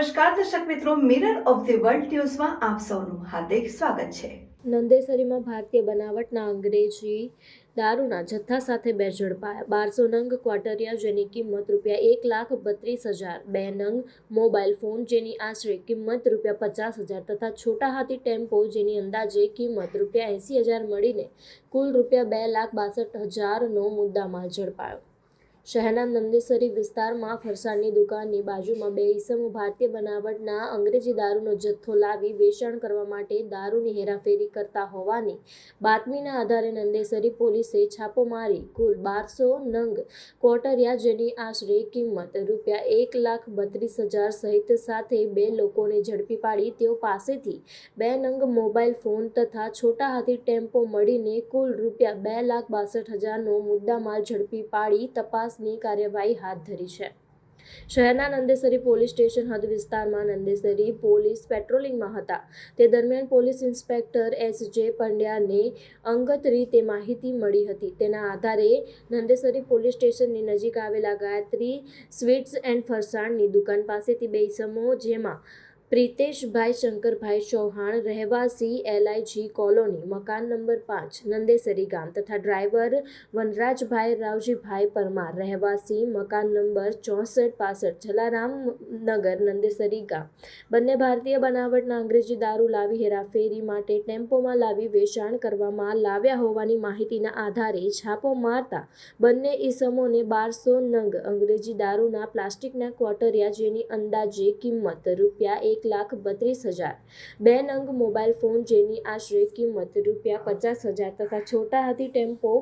નમસ્કાર દર્શક મિત્રો મિરર ઓફ ધી વર્લ્ડ ન્યૂઝમાં આપ સૌનું હાર્દિક સ્વાગત છે. નંદેસરીમાં ભારતીય બનાવટના અંગ્રેજી દારૂના જથ્થા સાથે બે ઝડપાયા બારસો નંગ ક્વાટરિયા જેની કિંમત રૂપિયા એક લાખ બત્રીસ હજાર, બે નંગ મોબાઈલ ફોન જેની આશરે કિંમત રૂપિયા પચાસ હજાર તથા છોટા હાથી ટેમ્પો જેની અંદાજે કિંમત રૂપિયા એંસી હજાર મળીને કુલ રૂપિયા બે લાખ બાસઠ હજારનો મુદ્દામાલ ઝડપાયો. શહેરના નંદેસરી વિસ્તારમાં ફરસાણની દુકાનની બાજુમાં બે ઈસમો ભારતીય બનાવટના અંગ્રેજી દારૂનો જથ્થો લાવી વેચાણ કરવા માટે દારૂની હેરાફેરી કરતા હોવાની બાતમીના આધારે નંદેસરી પોલીસે છાપો મારી કુલ બારસો નંગ કોટરિયા જેની આશરે કિંમત રૂપિયા એક લાખ બત્રીસ હજાર સહિત સાથે બે લોકોને ઝડપી પાડી તેઓ પાસેથી બે નંગ મોબાઈલ ફોન તથા છોટા હાથી ટેમ્પો મળીને કુલ રૂપિયા બે લાખ બાસઠ હજારનો મુદ્દામાલ ઝડપી પાડી તપાસની કાર્યવાહી હાથ ધરી છે. શહેરના નંદેસરી પોલીસ સ્ટેશન હદ વિસ્તારમાં નંદેસરી પોલીસ પેટ્રોલિંગમાં હતા. તે દરમિયાન પોલીસ ઇન્સ્પેક્ટર એસ જે પંડ્યાને અંગત રીતે માહિતી મળી હતી. તેના આધારે નંદેસરી પોલીસ સ્ટેશનની નજીક આવેલા ગાયત્રી સ્વીટ્સ એન્ડ ફરસાણની દુકાન પાસેથી બે ઇસમો જેમાં પ્રિતેશભાઈ શંકરભાઈ ચૌહાણ, રહેવાસી એલઆઈજી કોલોની, મકાન નંબર પાંચ, નંદેસરી ગામ તથા ડ્રાઈવર વનરાજભાઈ રાવજીભાઈ પરમાર, રહેવાસી, મકાન નંબર ચોસઠ પાસઠ જલારામ નગર નંદેસરી ગામ. બંને ભારતીય બનાવટના અંગ્રેજી દારૂ લાવી હેરાફેરી માટે ટેમ્પોમાં લાવી વેચાણ કરવામાં લાવ્યા હોવાની માહિતીના આધારે છાપો મારતા બંને ઈસમોને બારસો નંગ અંગ્રેજી દારૂના પ્લાસ્ટિકના ક્વાટરિયા જેની અંદાજે કિંમત રૂપિયા એક લાખ બત્રીસ હજાર. બે નંગ મોબાઈલ ફોન જેની આશરે કિંમત રૂપિયા પચાસ હજાર તથા છોટા હાથી ટેમ્પો,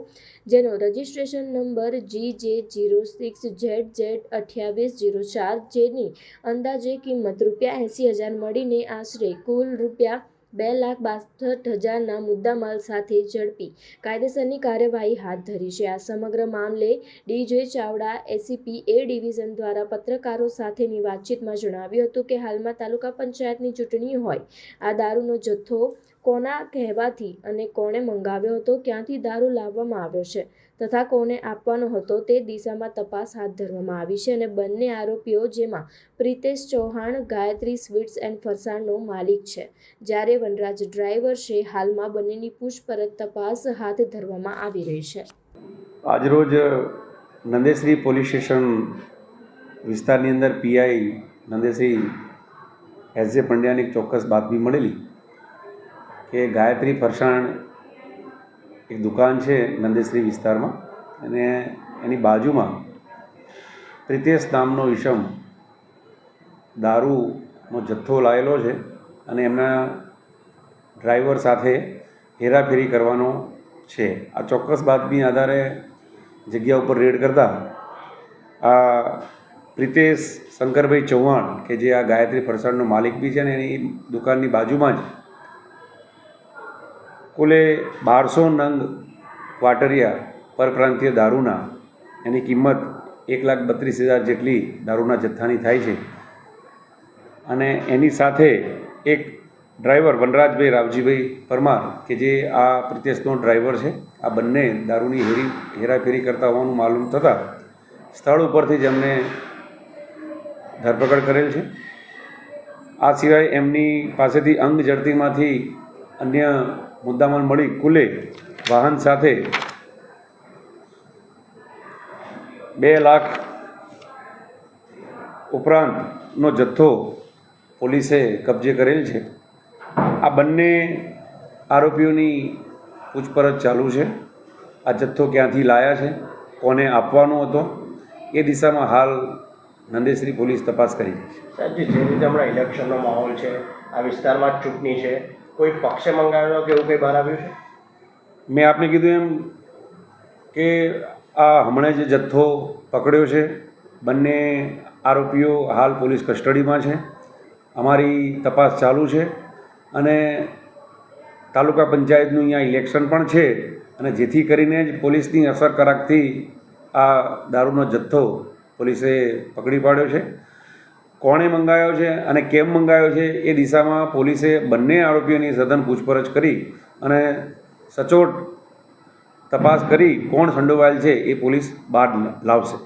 જેનો registration number G J zero six Z Z અઠ્યાવીસ જીરો ચાર, જેની અંદાજે કિંમત રૂપિયા એંસી હજાર મળીને આશરે કુલ રૂપિયા બે લાખ બાસઠ હજારના મુદ્દામાલ સાથે ઝડપી કાયદેસરની કાર્યવાહી હાથ ધરી છે. આ સમગ્ર મામલે D J Chavda ACP A division દ્વારા પત્રકારો સાથેની વાતચીતમાં જણાવ્યું હતું કે હાલમાં તાલુકા પંચાયતની ચૂંટણી હોય, આ દારૂનો જથ્થો કોના કહેવાથી અને કોણે મંગાવ્યો હતો, ક્યાંથી દારૂ લાવવામાં આવ્યો છે તથા કોને આપવાનો હતો તે દિશામાં તપાસ હાથ ધરવામાં આવી છે અને બંને આરોપીઓ જેમાં પ્રિતેશ ચૌહાણ, ગાયત્રી સ્વીટ્સ એન્ડ ફરસાણનો માલિક છે. જ્યારે વનરાજ ડ્રાઈવર છે, હાલમાં બંનેની પૂછપરછ તપાસ હાથ ધરવામાં આવી રહી છે. આજરોજ નંદેશ્રી પોલીસ સ્ટેશન વિસ્તારની અંદર પીઆઈ નંદેશ્રી એસ જે પંડ્યાની ચોક્કસ બાતમી મળેલી. કે ગાયત્રી ફરસાણ એક દુકાન છે નંદેશ્રી વિસ્તારમાં અને એની બાજુમાં પ્રિતેશ નામનો ઈશમ દારૂનો જથ્થો લાવેલો છે અને એમના ડ્રાઈવર સાથે હેરાફેરી કરવાનો છે. આ ચોક્કસ બાતમી આધારે જગ્યા ઉપર રેડ કરતા આ પ્રિતેશ શંકરભાઈ ચૌહાણ, કે જે આ ગાયત્રી ફરસાણનો માલિક બી છે ને એની દુકાનની બાજુમાં જ કુલે બારસો નંગ ક્વાટરિયા પરપ્રાંતીય દારૂના, એની કિંમત એક લાખ બત્રીસ હજાર જેટલી દારૂના જથ્થાની થાય છે. અને એની સાથે એક ડ્રાઈવર વનરાજભાઈ રાવજીભાઈ પરમાર, કે જે આ પ્રિતેશનો ડ્રાઈવર છે, આ બંને દારૂની હેરી, હેરાફેરી કરતા હોવાનું માલુમ થતાં સ્થળ ઉપરથી જ એમને ધરપકડ કરેલ છે. આ સિવાય એમની પાસેથી અંગ જડતીમાંથી અન્ય મુદ્દામાલ મળી કુલે વાહન સાથે બે લાખ ઉપરાંતનો જથ્થો પોલીસે કબજે કરેલ છે. આ બંને આરોપીઓની પૂછપરછ ચાલુ છે. આ જથ્થો ક્યાંથી લાયા છે, કોને આપવાનો હતો, એ દિશામાં હાલ નંદેશ્રી પોલીસ તપાસ કરી રહી છે. સાહેબ, જે જે રીતે હમણાં ઇલેક્શનનો માહોલ છે, આ વિસ્તારમાં ચૂંટણી છે કોઈ પક્ષે મંગાવેલો કે એવું કંઈ બહાર આવ્યું છે? મેં આપને કીધું એમ કે આ હમણાં જે જથ્થો પકડ્યો છે, બંને આરોપીઓ હાલ પોલીસ કસ્ટડીમાં છે. અમારી તપાસ ચાલુ છે અને તાલુકા પંચાયતનું અહીંયા ઇલેક્શન પણ છે અને જેથી કરીને જ પોલીસની અસરકારકથી આ દારૂનો જથ્થો પોલીસે પકડી પાડ્યો છે. કોણે મંગાવ્યો છે અને કેમ મંગાવ્યો છે એ દિશામાં પોલીસે બંને આરોપીઓની સઘન પૂછપરછ કરી અને સચોટ તપાસ કરી કોણ સંડોવાયેલ છે એ પોલીસ બહાર લાવશે.